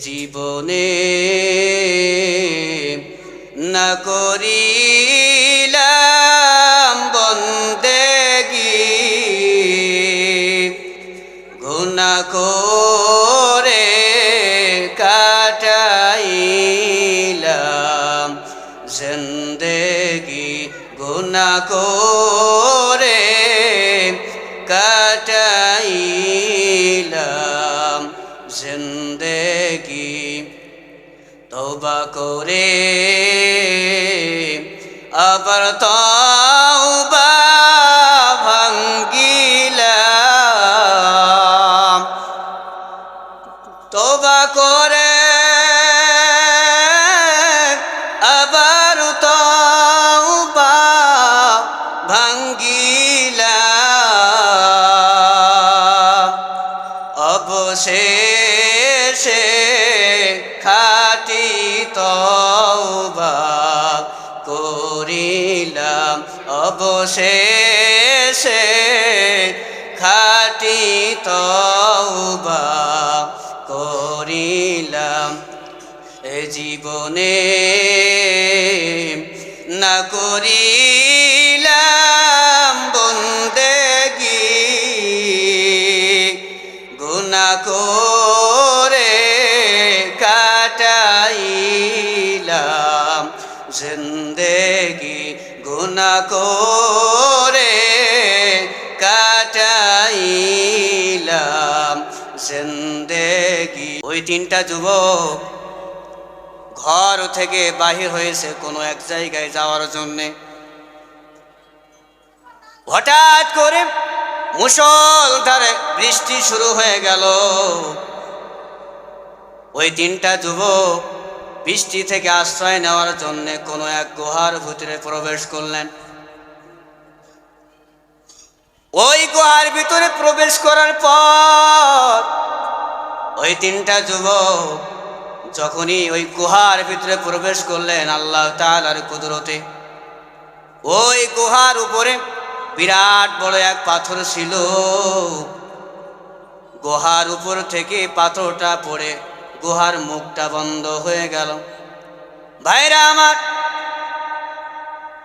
জীবনে তৌবা করে। করিলাম বন্দেগি গুনা করে কাটাইলাম জিন্দেগি। গুনা করে কাটাইলাম জিন্দেগি। ওই তিনটা যুবক ঘর থেকে বাহির হয়েছে কোনো এক জায়গায় যাওয়ার জন্যে। হঠাৎ করে মুসলধারে বৃষ্টি শুরু হয়ে গেল। ওই তিনটা যুবক বৃষ্টি থেকে আশ্রয় নেওয়ার জন্য কোনো এক গুহার ভিতরে প্রবেশ করলেন। ওই গুহার ভিতরে প্রবেশ করার পর ওই তিনটা যুবক যখনই ওই গুহার ভিতরে প্রবেশ করলেন, আল্লাহ তালার কুদরতে। ওই গুহার উপরে বিরাট বড় এক পাথর ছিল। গুহার উপর থেকে পাথরটা পড়ে, গুহার মুখটা বন্ধ হয়ে গেল। ভাইরা আমার,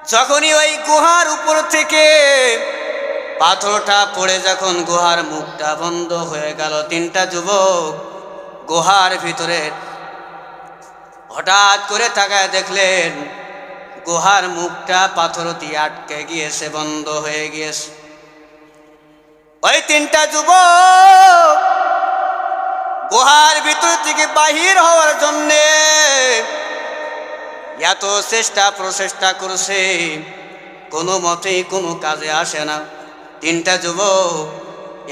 যখনই ওই গুহার উপর থেকে পাথরটা পড়ে, যখন গুহার মুখটা বন্ধ হয়ে গেল, তিনটা যুবক গুহার ভিতরে হঠাৎ করে তাকায় দেখলেন, গুহার মুখটা পাথর দিয়ে আটকে গিয়েছে, বন্ধ হয়ে গিয়েছে। ওই তিনটা যুবক গুহার ভিতর থেকে বাহির হওয়ার জন্যে এত চেষ্টা প্রচেষ্টা করছে, কোনো মতেই কোনো কাজে আসে না। তিনটা যুবক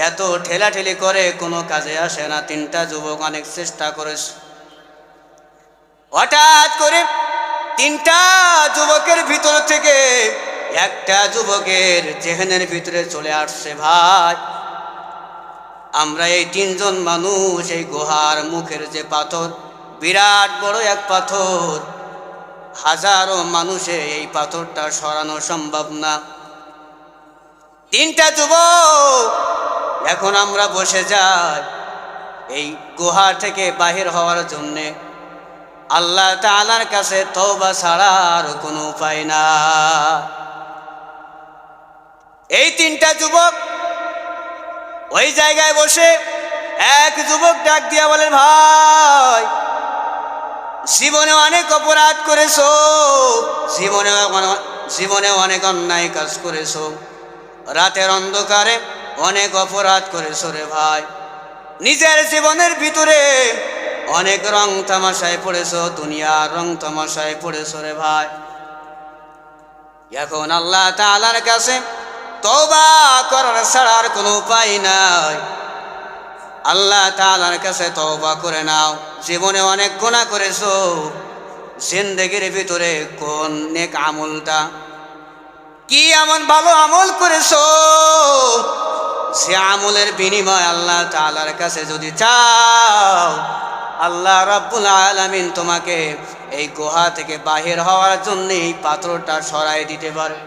এত ঠেলাঠেলি করে কোনো কাজে আসে না। তিনটা যুবক অনেক চেষ্টা করেছে। হঠাৎ করে তিনটা যুবকের ভিতর থেকে একটা যুবকের জেহেনের ভিতরে চলে আসছে, ভাই, আমরা এই তিনজন মানুষ, এই গুহার মুখের যে পাথর, বিরাট বড় এক পাথর। হাজারো মানুষে এই পাথরটা সরানো সম্ভব না। তিনটা যুবক, এখন আমরা বসে যাই এই গুহা থেকে বাহির হওয়ার জন্যে। আল্লাহ তালার কাছে তওবা ছাড়া আর কোনো উপায় না। এই তিনটা যুবক ওই জায়গায় বসে এক যুবক ডাক দিয়া বলেন ভাই, জীবনে অনেক অপরাধ করেছ, জীবনে জীবনে অনেক অন্যায় কাজ করেছ, রাতের অন্ধকারে অনেক অপরাধ করেছ রে ভাই। নিজের জীবনের ভিতরে অনেক রং তামাশায় পড়েছো, দুনিয়ার রং তামাশায় পড়েছো রে ভাই। এখন আল্লাহ তালার কাছে তওবা করার ছাড়ার কোনো উপায় নাই। আল্লাহ তালার কাছে তওবা করে নাও, জীবনে অনেক গুণা করেছ, জিন্দগির ভিতরে কোন নেক আমলটা? কি এমন ভালো আমল করেছ? সে আমলের বিনিময় আল্লাহ তালার কাছে যদি চাও আল্লাহ রাব্বুল আলামিন তোমাকে এই গুহা থেকে বাহির হওয়ার জন্য এই পাথরটা সরাই দিতে পারে।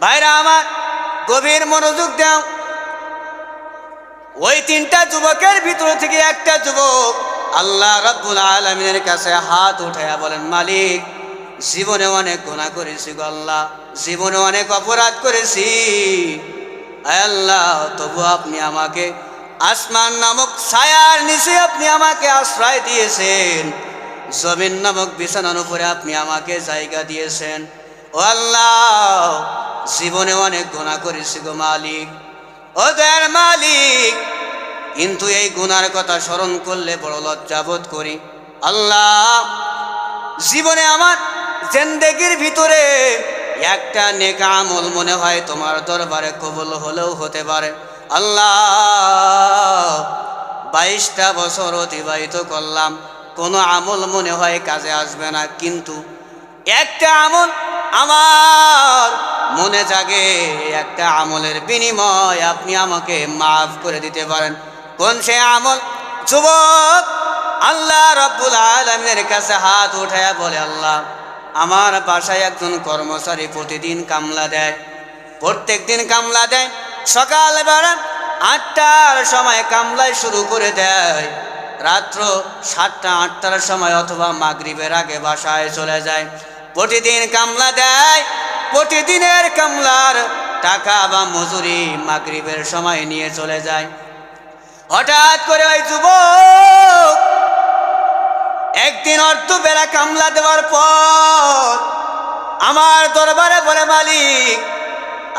ভাইরা আমার গভীর মনোযোগ দাও। ওই তিনটা যুবকের ভিতর থেকে একটা যুবক আল্লাহ রব্বুল আলমিনের কাছে হাত উঠাইয়া বলেন, মালিক, জীবনে অনেক গুণা করেছি আল্লাহ, জীবনে অনেক অপরাধ করেছি। আল্লাহ, তবু আপনি আমাকে আসমান নামক ছায়ার নিচে আপনি আমাকে আশ্রয় দিয়েছেন। জমিন নামক বিছানার উপরে আপনি আমাকে জায়গা দিয়েছেন। ও আল্লাহ, জীবনে অনেক গুণা করেছি গো মালিক। ও দয়ার মালিক, কিন্তু এই গুনার কথা স্মরণ করলে বড় লজ্জাবোধ করি। আল্লাহ, জীবনে আমার জেন্দেগির ভিতরে একটা নেকা আমল মনে হয় তোমার দরবারে কবুল হলেও হতে পারে। আল্লাহ, বাইশটা বছর অতিবাহিত করলাম। কোনো আমল মনে হয় কাজে আসবে না, কিন্তু একটা আমল আমার মনে জাগে, একটা আমলের বিনিময় আপনি আমাকে মাফ করে দিতে পারেন। কোন সে আমল? যুবক, আল্লাহ রব্বুল আলমের কাছে হাত উঠায়া বলে, আল্লাহ, আমার বাসায় একজন কর্মচারী প্রতিদিন কামলা দেয়। প্রত্যেক দিন কামলা দেয়। সকালবেলা আটটার সময় কামলায় শুরু করে দেয়। রাত্র সাতটা, আটটার সময় অথবা মাগরিবের আগে বাসায় চলে যায়। প্রতিদিন কামলা দেয়। প্রতিদিনের কামলার টাকা বা মজুরি মাগরিবের সময় নিয়ে চলে যায়। হঠাৎ করে ওই যুবক একদিন অর্থ বেলা কামলা দেওয়ার পর আমার দরবারে বলে, মালিক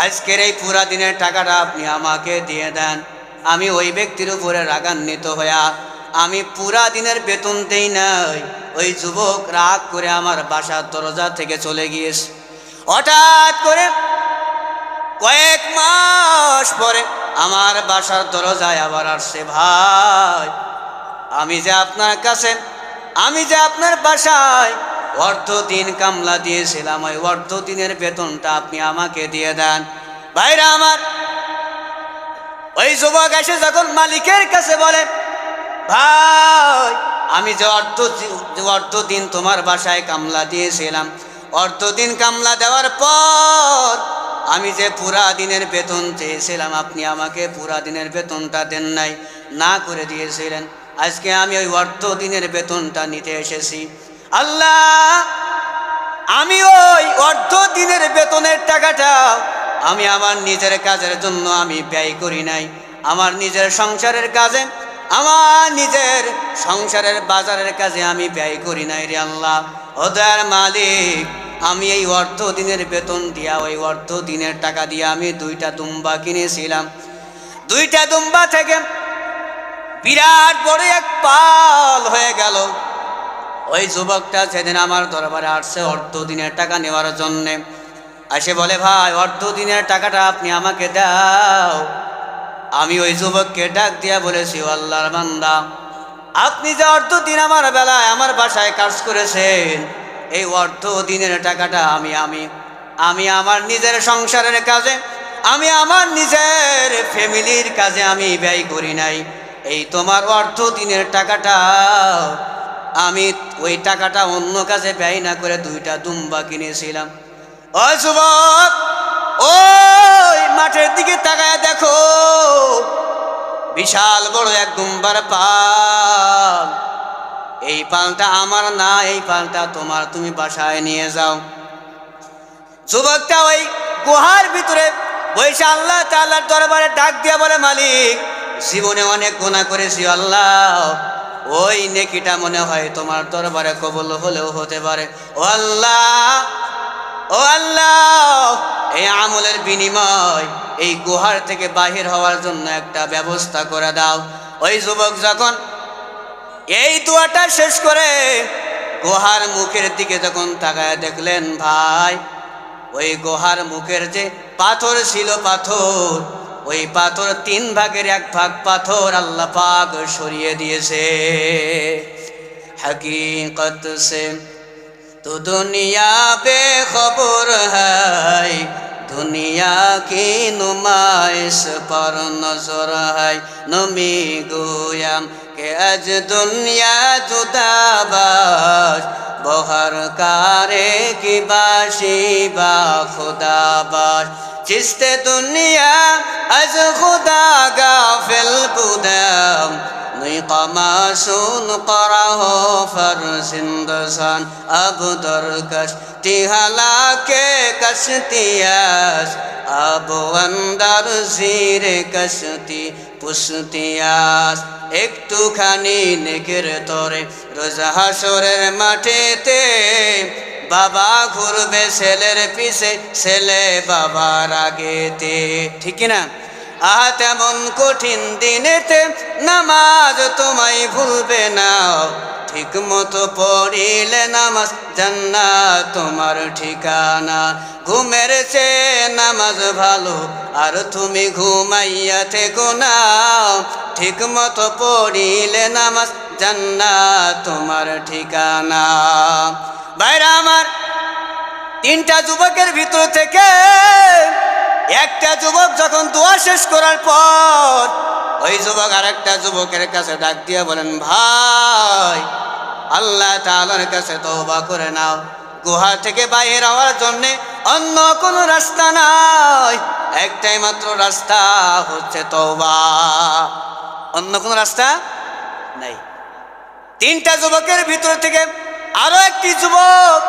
আজকের এই পুরা দিনের টাকাটা আপনি আমাকে দিয়ে দেন। আমি ওই ব্যক্তির উপরে রাগান্বিত হইয়া, আমি পুরা দিনের বেতন দেই নাই। ওই যুবক রাগ করে আমার বাসার দরজা থেকে চলে গিয়েছে। হঠাৎ করে কয়েক মাস পরে আমার বাসার দরজায় আবার আসছে, ভাই, আমি যে আপনার কাছে, আমি যে আপনার বাসায় অর্ধ দিন কামলা দিয়েছিলাম, ওই অর্ধ দিনের বেতনটা আপনি আমাকে দিয়ে দেন। ভাইরা আমার, ওই যুবক এসে যখন মালিকের কাছে বলে, ভাই, আমি যে অর্ধ অর্ধ দিন তোমার বাসায় কামলা দিয়েছিলাম, অর্ধ দিন কামলা দেওয়ার পর আমি যে পুরা দিনের বেতন চেয়েছিলাম, আপনি আমাকে পুরা দিনের বেতনটা দেন নাই, না করে দিয়েছিলেন। আজকে আমি ওই অর্ধ দিনের বেতনটা নিতে এসেছি। আল্লাহ, আমি ওই অর্ধ দিনের বেতনের টাকাটা আমি আমার নিজের কাজের জন্য আমি ব্যয় করি নাই। আমার নিজের সংসারের কাজে, আমার নিজের সংসারের বাজারের কাজে আমি ব্যয় করি নাই রে আল্লাহ। ওদের মালিক, আমি এই অর্ধ দিনের বেতন দিয়া, ওই অর্ধ দিনের টাকা দিয়ে আমি দুইটা দুম্বা কিনেছিলাম। দুইটা দুম্বা থেকে বিরাট বড় এক পাল হয়ে গেল। ওই যুবকটা সেদিন আমার দরবারে আসছে অর্ধ দিনের টাকা নেওয়ার জন্যে আসে বলে, ভাই, অর্ধ দিনের টাকাটা আপনি আমাকে দাও। আমি ওই যুবককে ডাক দিয়া বলেছি "ও আল্লাহর বান্দা, আপনি যে অর্ধ দিন আমার বেলায় আমার বাসায় কাজ করেছেন, এই অর্ধ দিনের টাকাটা আমি আমি আমি আমার নিজের সংসারের কাজে, আমি আমার নিজের ফ্যামিলির কাজে আমি ব্যয় করি নাই। এই তোমার অর্ধ দিনের টাকাটা আমি ওই টাকাটা অন্য কাজে ব্যয় না করে দুইটা দুম্বা কিনেছিলাম। ও ওই মাঠের দিকে তাকায় দেখো। বিশাল বড় এক দুম্বার পাল। এই পালটা আমার না, এই পালটা তোমার, তুমি বাসায় নিয়ে যাও। যুবকটা ওই গুহার ভিতরে বৈশা আল্লাহ তাল্লার দরবারে ডাক দিয়া বলে, মালিক, জীবনে অনেক গুণা করেছি, আল্লাহ। ওই নেকিটা মনে হয় তোমার দরবারে কবল হলেও হতে পারে। ও আল্লাহ ও আল্লাহ, এই আমলের বিনিময়, এই গুহার থেকে বাহির হওয়ার জন্য একটা ব্যবস্থা করে দাও। ওই যুবক যখন এই দোয়াটা শেষ করে গুহার মুখের দিকে যখন তাকায় দেখলেন, ভাই, ওই গুহার মুখের যে পাথর ছিল পাথর ওই পাথর তিন ভাগের এক ভাগ পাথর আল্লাহ পাক সরিয়ে দিয়েছে। হকীকত সে, তো দুনিয়া বে খবর হাই দুনিয়া কি নুমাইস পর নজর হাই নমি গোয়াম কে আজ দুনিয়া জুদাবাস হর কারে কি বাসি বা খুদা বাস? চিস্তে দুনিয়া আজ খুদা গাফিল বুদাম। নই কমাসুন করাহ ফর সিন্দসান আবদর কশ তিহালাকে কশতিয়াস আবু অন্দর জিরে কশতি পুষতিয়াস একটুখানি নেকের তরে রোজা মাঠেতে বাবা ঘুরবে ছেলের পিছে, ছেলে বাবার আগেতে। ঠিক না আহ, তেমন কঠিন দিনেতে নামাজ তোমায় ভুলবে না। ঠিক মতো পড়িলে নামাজ জান্নাত তোমার ঠিকানা। ঘুমের সে নামাজ ভালো, আর তুমি ঘুমাইয়া থেকো না। ঠিক মতো পড়িলে নামাজ জান্নাত তোমার ঠিকানা। বাইরা আমার তিনটা যুবকের ভিতর থেকে একটা যুবক যখন দোয়া শেষ করার পর, ওই যুবক আর একটা যুবকের কাছে ডাক দিয়ে বলেন, ভাই, আল্লাহ তাআলার কাছে তওবা করে নাও। গুহা থেকে বাইরে হওয়ার জন্যে অন্য কোনো রাস্তা নাই। একটাই মাত্র রাস্তা হচ্ছে তওবা। অন্য কোনো রাস্তা নাই। তিনটা যুবকের ভিতর থেকে আরও একটি যুবক।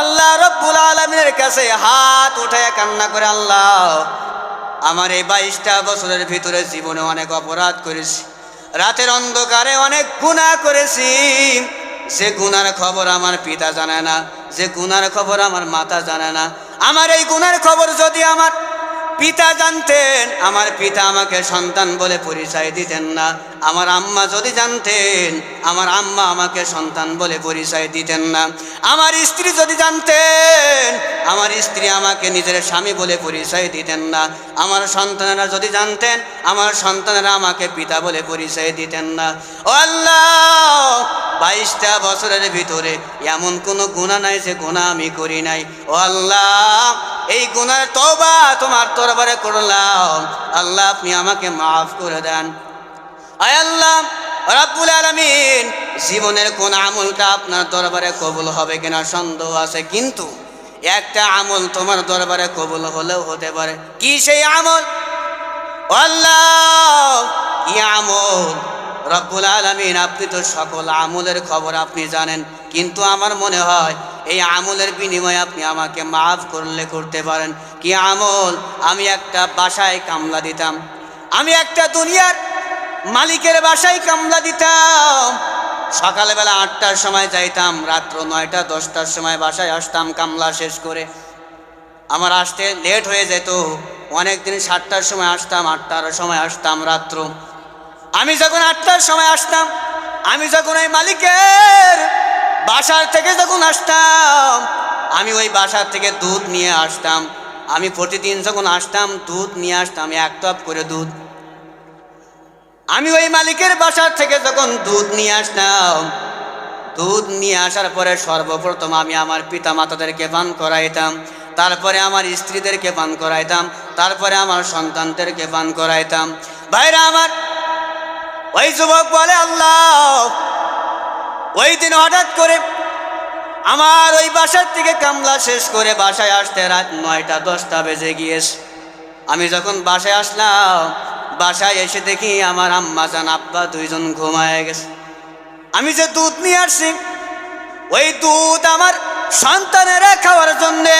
আল্লাহ রব্বুল আলমিনের কাছে হাত উঠায় কান্না করে, আল্লাহ, আমার এই বাইশটা বছরের ভিতরে জীবনে অনেক অপরাধ করেছি। রাতের অন্ধকারে অনেক গুণা করেছি। যে গুনার খবর আমার পিতা জানে না, যে গুনার খবর আমার মাতা জানে না। আমার এই গুনার খবর যদি আমার পিতা জানতেন, আমার পিতা আমাকে সন্তান বলে পরিচয় দিতেন না। আমার আম্মা যদি জানতেন, আমার আম্মা আমাকে সন্তান বলে পরিচয় দিতেন না। আমার স্ত্রী যদি জানতেন, আমার স্ত্রী আমাকে নিজের স্বামী বলে পরিচয় দিতেন না। আমার সন্তানেরা যদি জানতেন, আমার সন্তানেরা আমাকে পিতা বলে পরিচয় দিতেন না। ও আল্লাহ, বাইশটা বছরের ভিতরে এমন কোনো গুণা নাই যে গুণা আমি করি নাই। ও আল্লাহ, এই গুনার তওবা তোমার দরবারে করলাম। আল্লাহ, আপনি আমাকে মাফ করে দেন। আয় আল্লাহ রাব্বুল আলামিন, জীবনের কোন আমলটা আপনার দরবারে কবুল হবে কিনা সন্দেহ আছে, কিন্তু একটা আমল তোমার দরবারে কবুল হলেও হতে পারে। কি সেই আমল? আল্লাহ, কি আমল? রব্বুল আলমিন, আপনি তো সকল আমলের খবর আপনি জানেন, কিন্তু আমার মনে হয় এই আমলের বিনিময়ে আপনি আমাকে মাফ করলে করতে পারেন। কি আমল? আমি একটা বাসায় কামলা দিতাম, আমি একটা দুনিয়ার মালিকের বাসায় কামলা দিতাম। সকালবেলা আটটার সময় যাইতাম, রাত্র নয়টা, দশটার সময় বাসায় আসতাম কামলা শেষ করে। আমার আসতে লেট হয়ে যেত। অনেক দিন সাতটার সময় আসতাম, আটটার সময় আসতাম রাত্র। আমি যখন আটটার সময় আসতাম, আমি যখন ওই মালিকের বাসার থেকে যখন আসতাম, আমি ওই বাসার থেকে দুধ নিয়ে আসতাম। আমি প্রতিদিন যখন আসতাম, দুধ নিয়ে আসতাম এক টপ করে দুধ। আমি ওই মালিকের বাসার থেকে যখন দুধ নিয়ে আসতাম দুধ নিয়ে আসার পরে সর্বপ্রথম আমি আমার পিতা মাতাদেরকে পান করাইতাম, তারপরে আমার স্ত্রীদেরকে পান করাইতাম, তারপরে আমার সন্তানদেরকে পান করাইতাম। ভাইরা আমার, ওই যুবক বলে, আল্লাহ, ওই দিন হঠাৎ করে আমার ওই বাসার থেকে কামলা শেষ করে বাসায় আসতে রাত নয়টা দশটা বেজে গিয়েছে। আমি যখন বাসায় আসলাম বাসায় এসে দেখি আমার আম্মা জান, আব্বা দুইজন ঘুমায় গেছে। আমি যে দুধ নিয়ে আসছি, ওই দুধ আমার সন্তানেরা খাওয়ার জন্যে।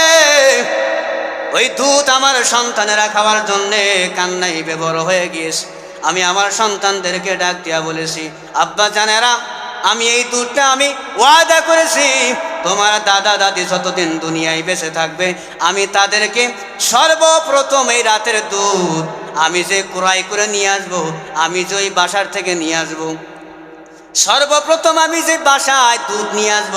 ওই দুধ আমার সন্তানেরা খাওয়ার জন্যে কান্নাই বেবর হয়ে গিয়েছে। আমি আমার সন্তানদেরকে ডাক দিয়া বলেছি, আব্বা জানেরা, আমি এই দুধটা আমি ওয়াদা করেছি তোমার দাদা দাদি যতদিন দুনিয়ায় বেঁচে থাকবে, আমি তাদেরকে সর্বপ্রথম এই রাতের দুধ আমি যে ক্রয় করে নিয়ে আসব, আমি যে ওই বাসার থেকে নিয়ে আসব, সর্বপ্রথম আমি যে বাসায় দুধ নিয়ে আসব,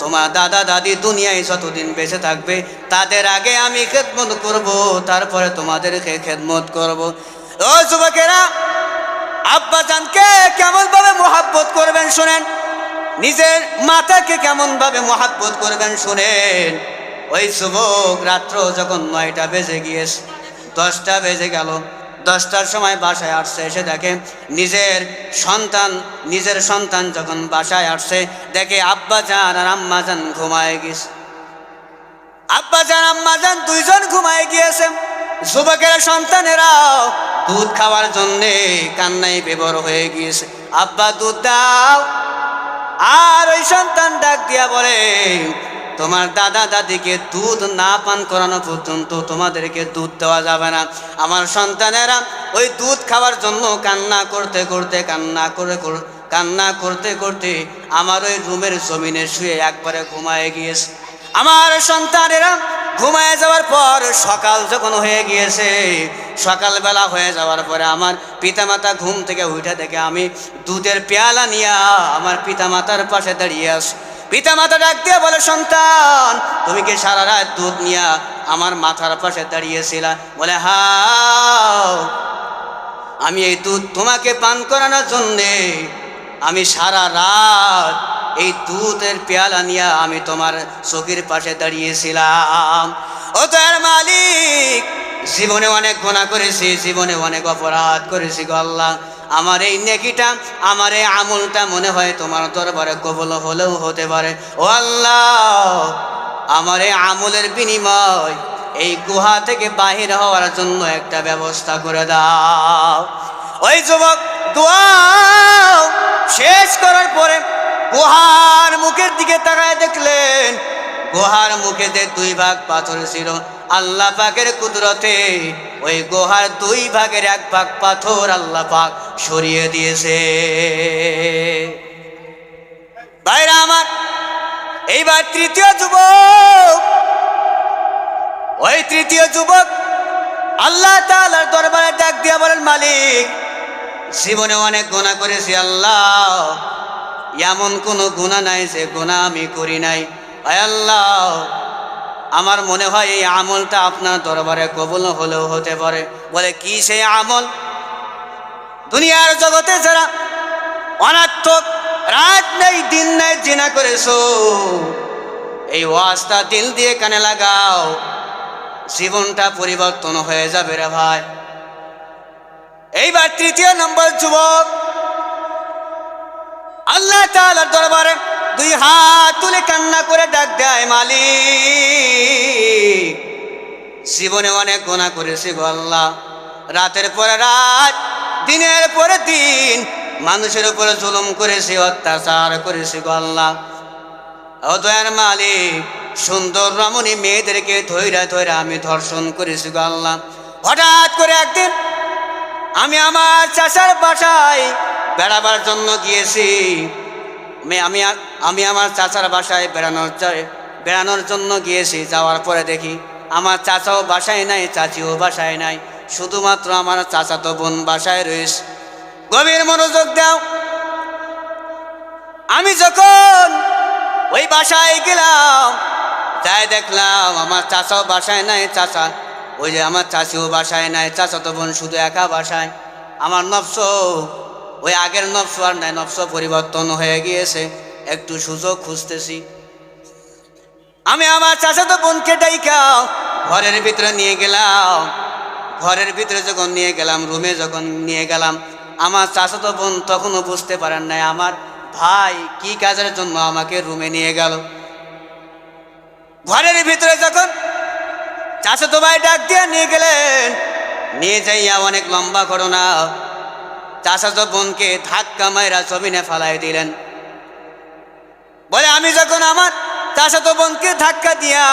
তোমার দাদা দাদি দুনিয়ায় যতদিন বেঁচে থাকবে, তাদের আগে আমি খেদমত করব, তারপরে তোমাদেরকে খেদমত করব। ও যুবকেরা আব্বা জানকে কেমন ভাবে মোহাব্বত করবেন শোনেন। নিজের মাতাকে কেমন ভাবে মোহাব্বত করবেন শোনেন। ওই যুবক রাত্র যখন নয়টা বেজে গিয়েছে দশটা বেজে গেল, দশটার সময় বাসায় আসছে, এসে দেখে নিজের সন্তান নিজের সন্তান যখন বাসায় আসছে, দেখে আব্বা যান আর আম্মা যান ঘুমায় গেছে আব্বা যান, আম্মা যান, দুইজন ঘুমায় গিয়েছে। যুবকের সন্তানেরাও দুধ খাওয়ার জন্যে কান্নায় বেবর হয়ে গিয়েছে। আব্বা, দুধ দাও। আর ওই সন্তান ডাক দিয়া বলে, তোমার দাদা দাদিকে দুধ না পান করানো পর্যন্ত তোমাদেরকে দুধ দেওয়া যাবে না। আমার সন্তানেরা ওই দুধ খাওয়ার জন্য কান্না করতে করতে, কান্না করে কান্না করতে করতে আমার ওই রুমের জমিনে শুয়ে একবারে ঘুমায় গিয়েছে। আমার সন্তানেরা ঘুমায় যাওয়ার পর সকাল যখন হয়ে গিয়েছে, সকালবেলা হয়ে যাওয়ার পরে আমার পিতামাতা ঘুম থেকে উঠে দেখে আমি দুধের পেয়ালা নিয়ে আমার পিতামাতার পাশে দাঁড়িয়ে আস পিতামাতা ডাক দিয়ে বলে, সন্তান, তুমি কি সারা রাত দুধ নিয়ে আমার মাথার পাশে দাঁড়িয়েছিলা? বলে, হাও, আমি এই দুধ তোমাকে পান করানোর জন্যে আমি সারা রাত এই দুধের পেয়ালা নিয়ে আমি তোমার চোখের পাশে দাঁড়িয়েছিলাম। ও তো এর মালিক, জীবনে অনেক গোনা করেছি, জীবনে অনেক অপরাধ করেছি গল্লা আমার এই নেকিটা, আমার এই আমলটা মনে হয় তোমার দরবারে কবল হলেও হতে পারে। ও আল্লাহ, আমার এই আমলের বিনিময় এই গুহা থেকে বাহির হওয়ার জন্য একটা ব্যবস্থা করে দাও। ওই যুবক, দোয়া শেষ করার পরে গুহার মুখের দিকে তাকায় দেখলেন, গুহার মুখে যে দুই ভাগ পাথর ছিল, আল্লাহ পাকের কুদরতে ওই গুহার দুই ভাগের এক ভাগ পাথর আল্লাহ পাক সরিয়ে দিয়েছে। ভাইরা আমার, এইবার তৃতীয় যুবক, ওই তৃতীয় যুবক আল্লাহ তাআলার দরবারে ডাক দিয়া বলেন, মালিক, জীবনে অনেক গুণা করেছি আল্লাহ এমন কোনো গুণা নাই যে গুণা আমি করি নাই। আল্লাহ, আমার মনে হয় এই আমলটা আপনার দরবারে কবুল হলেও হতে পারে। বলে, কি সেই আমল? দুনিয়ার জগতে যারা অনাত্মক রাত নেই, দিন নেই, জিনা করেছ, এই ওয়াজটা দিল দিয়ে কানে লাগাও, জীবনটা পরিবর্তন হয়ে যাবে রে ভাই। এইবার তৃতীয় নম্বর যুবক আল্লাহ তাআলার দরবারে দুই হাত তুলে কান্না করে ডাক দেয় মালিক। জীবনে অনেক গোনা করেছি গো আল্লাহ। রাতের পরে রাত, দিনের পরে দিন মানুষের উপরে জুলুম করেছি, অত্যাচার করেছি গো আল্লাহ। মালিক, সুন্দর রমণী মেয়েদেরকে ধৈরা ধৈরা আমি ধর্ষণ করেছি গো আল্লাহ। হঠাৎ করে একদিন আমি আমার চাচার বাসায় বেড়াবার জন্য গিয়েছি। আমি আমি আমি আমার চাচার বাসায় বেড়ানোর বেড়ানোর জন্য গিয়েছি। যাওয়ার পরে দেখি আমার চাচাও বাসায় নাই, চাচিও বাসায় নাই। শুধুমাত্র আমার চাচাতো বোন বাসায় রয়েছে গভীর মনোযোগ দাও। আমি যখন ওই বাসায় গেলাম তাই দেখলাম আমার চাচাও বাসায় নাই, চাচা, ওই যে আমার চাচিও বাসায় নাই চাচা তো বোন শুধু একা বাসায়। আমার নফস ওই আগের নফস আর নাই নফস পরিবর্তন হয়ে গিয়েছে। একটু সুযোগ খুঁজতেছি। আমি আমার চাচা তো বোনকে ডাইকা ঘরের ভিতরে নিয়ে গেলাম। ঘরের ভিতরে যখন নিয়ে গেলাম, রুমে যখন নিয়ে গেলাম, আমার চাচা তো বোন তখনও বুঝতে পারেন নাই, আমার ভাই কি কাজের জন্য আমাকে রুমে নিয়ে গেল? ঘরের ভিতরে যখন চাচা তো ভাই ডাক দিয়ে নিয়ে গেলেন, নিয়ে যাইয়া অনেক লম্বা ঘটনা চাচা তো বোনকে ধাক্কা মায়েরা জমিনে ফালাই দিলেন। বলে, আমি যখন আমার চাচাতো বোনকে ধাক্কা দিয়া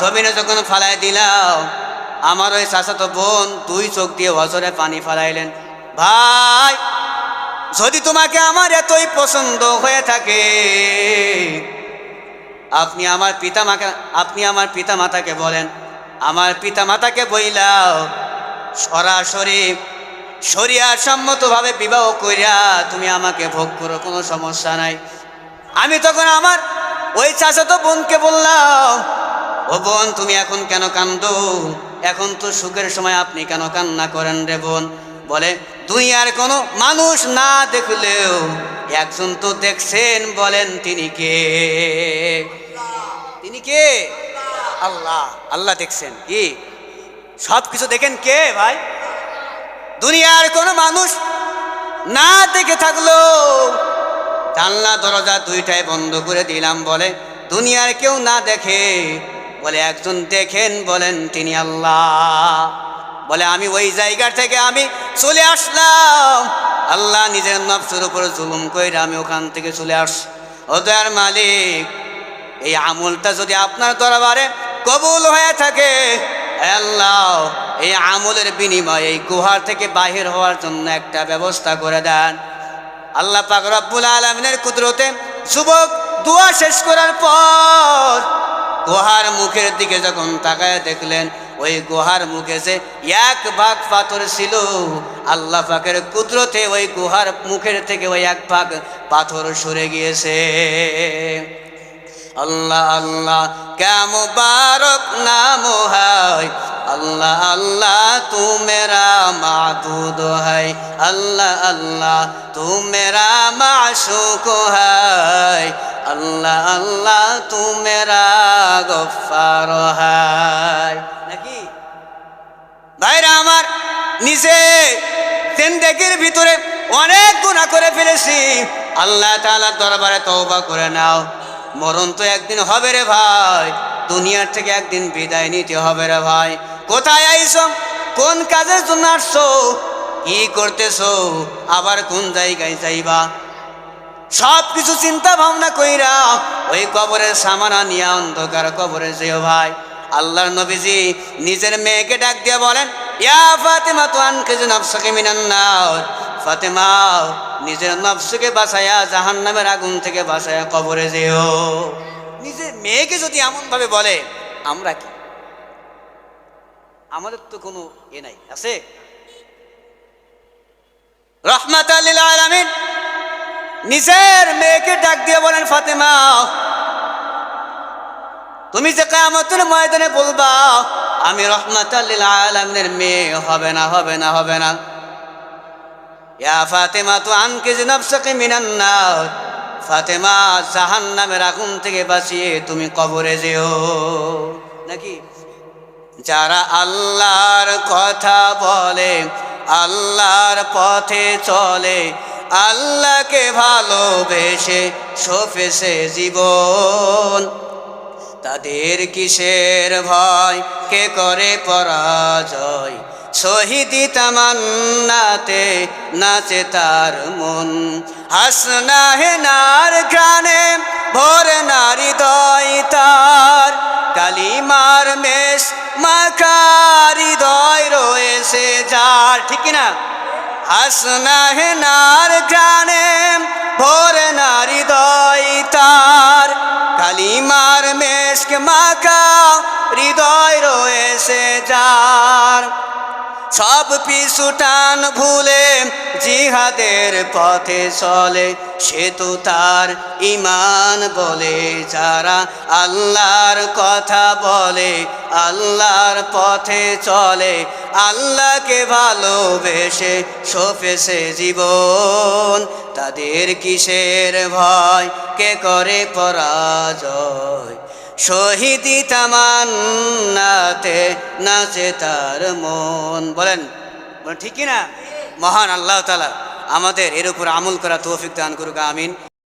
জমিনে যখন ফালাই দিলাম, আমার ওই চাচাতো বোন দুই চোখ দিয়ে হজরে পানি ফালাইলেন। ভাই, যদি তোমাকে আমার এতই পছন্দ হয়ে থাকে, আপনি আমার পিতা মাকে আপনি আমার পিতা মাতাকে বলেন, আমার পিতা মাতাকে বইলাও, সরাসরি শরিয়া সম্মতভাবে বিবাহ করিয়া তুমি আমাকে ভোগ করো, কোনো সমস্যা নাই। আমি তখন আমার ওই চাচাতো বোনকে বললাম, ও বোন, তুমি এখন কেন কান্দো? এখন তো সুখের সময় আপনি কেন কান্না করেন রে বোন? বলে, দুনিয়ার কোনো মানুষ না দেখলেও একজন তো দেখছেন বলেন তিনি কে? তিনি কে? আল্লাহ আল্লাহ দেখছেন। কি? সব কিছু দেখেন কে ভাই? দুনিয়ার কোনো মানুষ না দেখে থাকল। জানলা, দরজা দুইটাই বন্ধ করে দিলাম বলে, দুনিয়ার কেউ না দেখে, বলে একজন দেখেন বলেন তিনি আল্লাহ। বলে আমি ওই জায়গা থেকে আমি চলে আসলাম। আল্লাহ নিজের নফসের উপর জুলুম করে আমি ওখান থেকে চলে আস। ও দয়ার মালিক, এই আমলটা যদি আপনার দরবারে কবুল হয়ে থাকে আল্লাহ, এই আমলের বিনিময়ে এই গুহার থেকে বাহির হওয়ার জন্য একটা ব্যবস্থা করে দেন। আল্লাহ পাক রব্বুল আলমিনের কুদরতে যুবক দোয়া শেষ করার পর গুহার মুখের দিকে যখন তাকায় দেখলেন, ওই গুহার মুখে যে এক ভাগ পাথর ছিল, আল্লাহ পাকের কুদরতে ওই গুহার মুখের থেকে ওই এক ভাগ পাথর সরে গিয়েছে। আল্লাহ আল্লাহ কেম বারক নাম হয়? আল্লাহ আল্লাহ, তু মেরা মাবুদ হয়। আল্লাহ আল্লাহ, তু মেরা মাশুক হয়। আল্লাহ আল্লাহ, তু মেরা গফার হয়। নাকি? ভাইরা আমার, নিজে জিন্দেগির ভিতরে অনেক গুণা করে ফেলেছি। আল্লাহ তালা দরবারে তওবা করে নাও। মরণ তো একদিন হবে রে ভাই। দুনিয়ার থেকে একদিন বিদায় নিতে হবে রে ভাই। কোথায় আইছো? কোন কাজের জন্য আসছো? কি করতেছো? আবার কোন জায়গায় যাইবা? সব কিছু চিন্তা ভাবনা কইরা ওই কবরের সামানা নিয়ে অন্ধকার কবরে যেও ভাই। আল্লাহর নবীজি নিজের মেয়েকে ডাক দিয়ে বলেন, ইয়া ফাতেমা তো আনকেজ নফসকে মিনান নার। ফাতেমা নিজের নফসকে বাঁচায়া জাহান্নামের আগুন থেকে বাঁচায়া কবরে যেও। নিজের মেয়েকে যদি এমন ভাবে বলে, আমরা কি? আমাদের তো কোনো এ নাই, আছে? রহমাত আলামিন। নিজের মেয়েকে ডাক দিয়ে বলেন, ফাতেমা, তুমি যে কামতের ময়দানে বলবা, আমি রহমাত আলমিনের মেয়ে, হবে না হবে না হবে না। ইয়া ফাতেমা, তো আনকে যে নফসকে মিনান নার। ফাতেমা জাহান নামের আগুন থেকে বাঁচিয়ে তুমি কবরে যেও। নাকি? যারা আল্লাহর কথা বলে, আল্লাহর পথে চলে, আল্লাহকে ভালোবেসে সফেছে জীবন। তাদের কিসের ভয়? কে করে পরাজয়? শহীদি তামান্নাতে নাচে তার মন। হাসনা হে নার গানে, ভোর নারী দয় তার। কালিমার মেষ মাকারি দয় রয়েছে যার। ঠিক না হাসনা হে নার গানে, ভোর নারী দয় তার। কালিমার মেশক মাখা হৃদয় রয়েছে যার। সব পিছু টান ভুলে জিহাদের পথে চলে, সে তো তার ইমান বলে। যারা আল্লাহর কথা বলে, আল্লাহর পথে চলে, আল্লাহকে ভালোবেসে সফেছে জীবন। তাদের কিসের ভয়? কে করে পরাজয়? শহীদি তামান্নাতে নাচে তার মন। বলেন ঠিক না? মহান আল্লাহ তালা আমাদের এর উপর আমল করা তৌফিক দান করুক, আমিন।